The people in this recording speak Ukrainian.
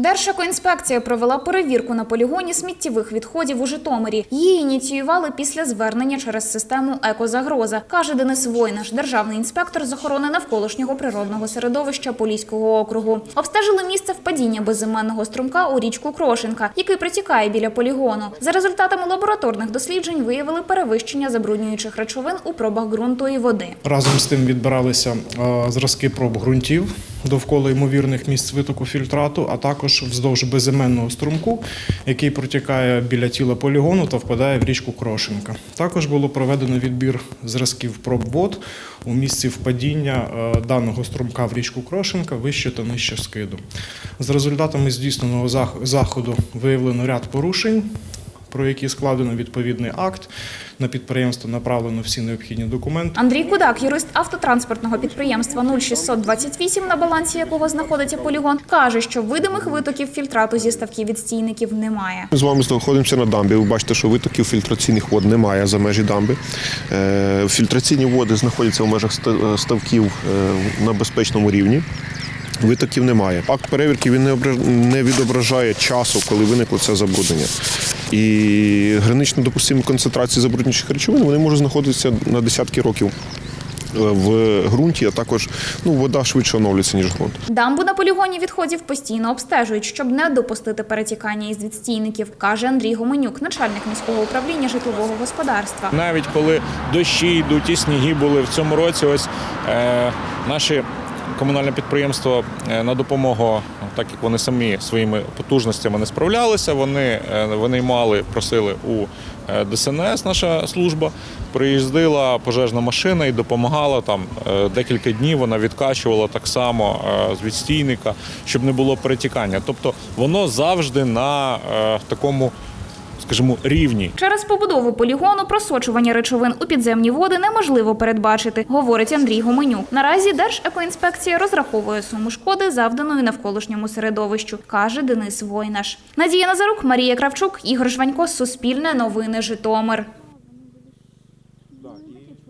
Держекоінспекція провела перевірку на полігоні сміттєвих відходів у Житомирі. Її ініціювали після звернення через систему «Екозагроза», каже Денис Войнаш, державний інспектор з охорони навколишнього природного середовища Поліського округу. Обстежили місце впадіння безіменного струмка у річку Крошенка, який протікає біля полігону. За результатами лабораторних досліджень виявили перевищення забруднюючих речовин у пробах ґрунту і води. Разом з тим відбиралися е, зразки проб ґрунтів довкола ймовірних місць витоку фільтрату, а також вздовж безіменного струмку, який протікає біля тіла полігону та впадає в річку Крошенка. Також було проведено відбір зразків проб вод у місці впадіння е, даного струмка в річку Крошенка вище та нижче скиду. За результатами здійсненого заходу виявлено ряд порушень про які складено відповідний акт. На підприємство направлено всі необхідні документи. Андрій Кудак, юрист автотранспортного підприємства 0628, на балансі якого знаходиться полігон, каже, що видимих витоків фільтрату зі ставків відстійників немає. Ми з вами знаходимося на дамбі. Ви бачите, що витоків фільтраційних вод немає за межі дамби. Е, Фільтраційні води знаходяться в межах ста- ставків е, на безпечному рівні. Витоків немає. Акт перевірки він не відображає часу, коли виникло це забруднення. І гранично допустимі концентрації забруднюючих речовин вони можуть знаходитися на десятки років е, в ґрунті, а також ну, вода швидше оновлюється, ніж ґрунт. Дамбу на полігоні відходів постійно обстежують, щоб не допустити перетікання із відстійників, каже Андрій Гуменюк, начальник міського управління житлового господарства. Навіть коли дощі йдуть і сніги були в цьому році, ось е, наші комунальне підприємство е, на допомогу, так як вони самі своїми потужностями не справлялися, вони е, винаймали, просили у е, ДСНС, наша служба. Приїздила пожежна машина і допомагала там декілька днів. Вона відкачувала так само з відстійника, щоб не було перетікання. Тобто воно завжди на такому, скажімо, рівні. Через побудову полігону просочування речовин у підземні води неможливо передбачити, говорить Андрій Гуменюк. Наразі Держекоінспекція розраховує суму шкоди, завданої навколишньому середовищу, каже Денис Войнаш. Надія Назарук, Марія Кравчук, Ігор Жванько, Суспільне новини Житомир.